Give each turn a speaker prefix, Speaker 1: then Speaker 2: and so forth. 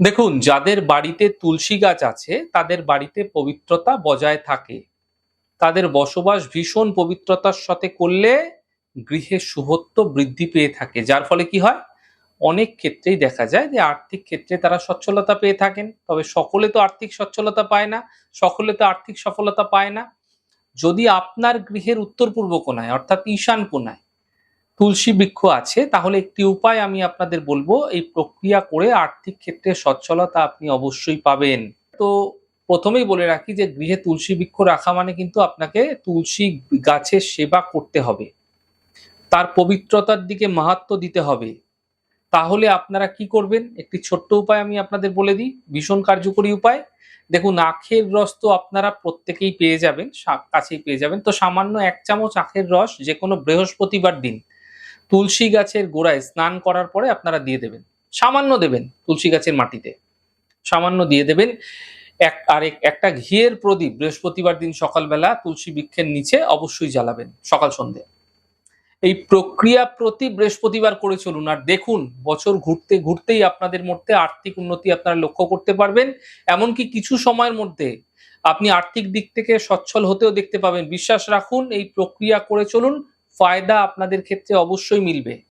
Speaker 1: দেখুন, যাদের বাড়িতে তুলসী গাছ আছে, তাদের বাড়িতে পবিত্রতা বজায় থাকে। তাদের বসবাস ভীষণ পবিত্রতার সাথে করলে গৃহে শুভত্ব বৃদ্ধি পেয়ে থাকে। যার ফলে কি হয়? অনেক ক্ষেত্রেই দেখা যায় যে আর্থিক ক্ষেত্রে তারা সচ্ছলতা পেয়ে থাকেন। তবে সকলে তো আর্থিক সচ্ছলতা পায় না, সকলে তো আর্থিক সফলতা পায় না। যদি আপনার গৃহের উত্তর পূর্ব কোণায়, অর্থাৎ ঈশান কোণায় তুলসী বৃক্ষ আছে, তাহলে একটি উপায় আমি আপনাদের বলব, এই প্রক্রিয়া করে আর্থিক ক্ষেত্রে সচ্ছলতা আপনি অবশ্যই পাবেন। তো প্রথমেই বলে রাখি যে, গৃহে তুলসী বৃক্ষ রাখা মানে কিন্তু আপনাকে তুলসী গাছের সেবা করতে হবে। তার পবিত্রতার দিকে মাহাত্ম দিতে হবে। তাহলে আপনারা কি করবেন? একটি ছোট্ট উপায় আমি আপনাদের বলে দিই, ভীষণ কার্যকরী উপায়। দেখুন, আখের রস তো আপনারা প্রত্যেকেই পেয়ে যাবেন কাছেই পেয়ে যাবেন। তো সামান্য এক চামচ আখের রস যে কোনো বৃহস্পতিবার দিন। তুলসী গাছের গোড়ায় স্নান করার পরে আপনারা দিয়ে দেবেন। সামান্য দেবেন তুলসী গাছের মাটিতে। সামান্য দিয়ে দেবেন। এক, আর এক- একটা ঘিয়ের প্রদীপ বৃহস্পতিবার দিন সকালবেলা তুলসী বৃক্ষের নিচে অবশ্যই জ্বালাবেন সকাল সন্ধে এই প্রক্রিয়া প্রতি বৃহস্পতিবার করে চলুন আর দেখুন, বছর ঘুরতে ঘুরতেই আপনাদের মধ্যে আর্থিক উন্নতি আপনারা লক্ষ্য করতে পারবেন। এমনকি কিছু সময়ের মধ্যে আপনি আর্থিক দিক থেকে সচ্ছল হতেও দেখতে পাবেন। বিশ্বাস রাখুন, এই প্রক্রিয়া করে চলুন ফায়দা আপনাদের ক্ষেত্রে অবশ্যই মিলবে।